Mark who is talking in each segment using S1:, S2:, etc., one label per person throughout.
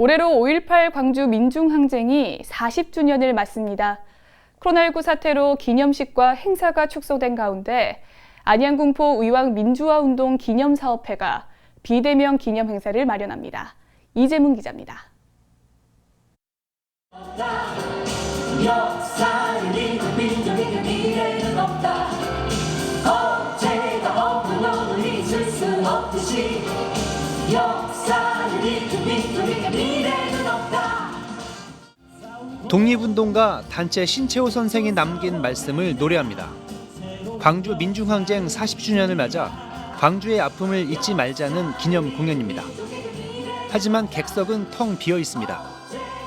S1: 올해로 5.18 광주 민중항쟁이 40주년을 맞습니다. 코로나19 사태로 기념식과 행사가 축소된 가운데 안양군포 의왕 민주화운동 기념사업회가 비대면 기념 행사를 마련합니다. 이재문 기자입니다.
S2: 역사를
S3: 독립운동가 단체 신채호 선생이 남긴 말씀을 노래합니다. 광주 민중항쟁 40주년을 맞아 광주의 아픔을 잊지 말자는 기념 공연입니다. 하지만 객석은 텅 비어 있습니다.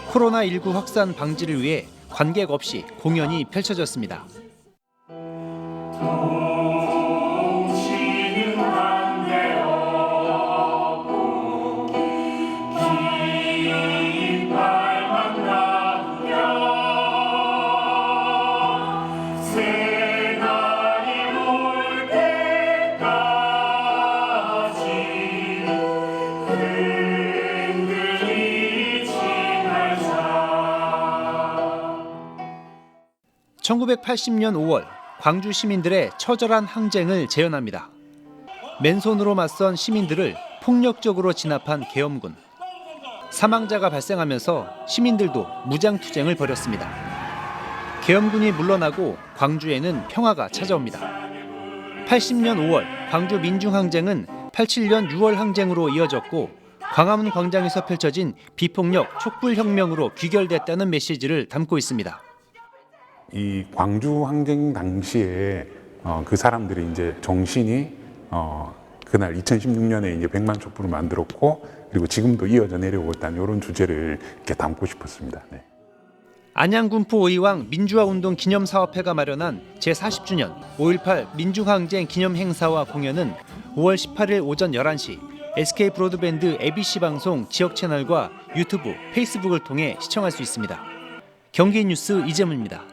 S3: 코로나19 확산 방지를 위해 관객 없이 공연이 펼쳐졌습니다. (1980년 5월) 광주 시민들의 처절한 항쟁을 재현합니다. 맨손으로 맞선 시민들을 폭력적으로 진압한 계엄군. 사망자가 발생하면서 시민들도 무장투쟁을 벌였습니다. 계엄군이 물러나고 광주에는 평화가 찾아옵니다. 80년 5월 광주 민중항쟁은 87년 6월 항쟁으로 이어졌고 광화문 광장에서 펼쳐진 비폭력 촛불혁명으로 귀결됐다는 메시지를 담고 있습니다.
S4: 이 광주 항쟁 당시에 어, 그 사람들이 이제 정신이 어, 그날 2016년에 이제 백만 촛불을 만들었고 그리고 지금도 이어져 내려오고 있다는 이런 주제를 이렇게 담고 싶었습니다. 네.
S3: 안양군포 의왕 민주화운동 기념사업회가 마련한 제40주년 5.18 민중항쟁 기념 행사와 공연은 5월 18일 오전 11시 SK 브로드밴드 ABC 방송 지역 채널과 유튜브, 페이스북을 통해 시청할 수 있습니다. 경기 뉴스 이재문입니다.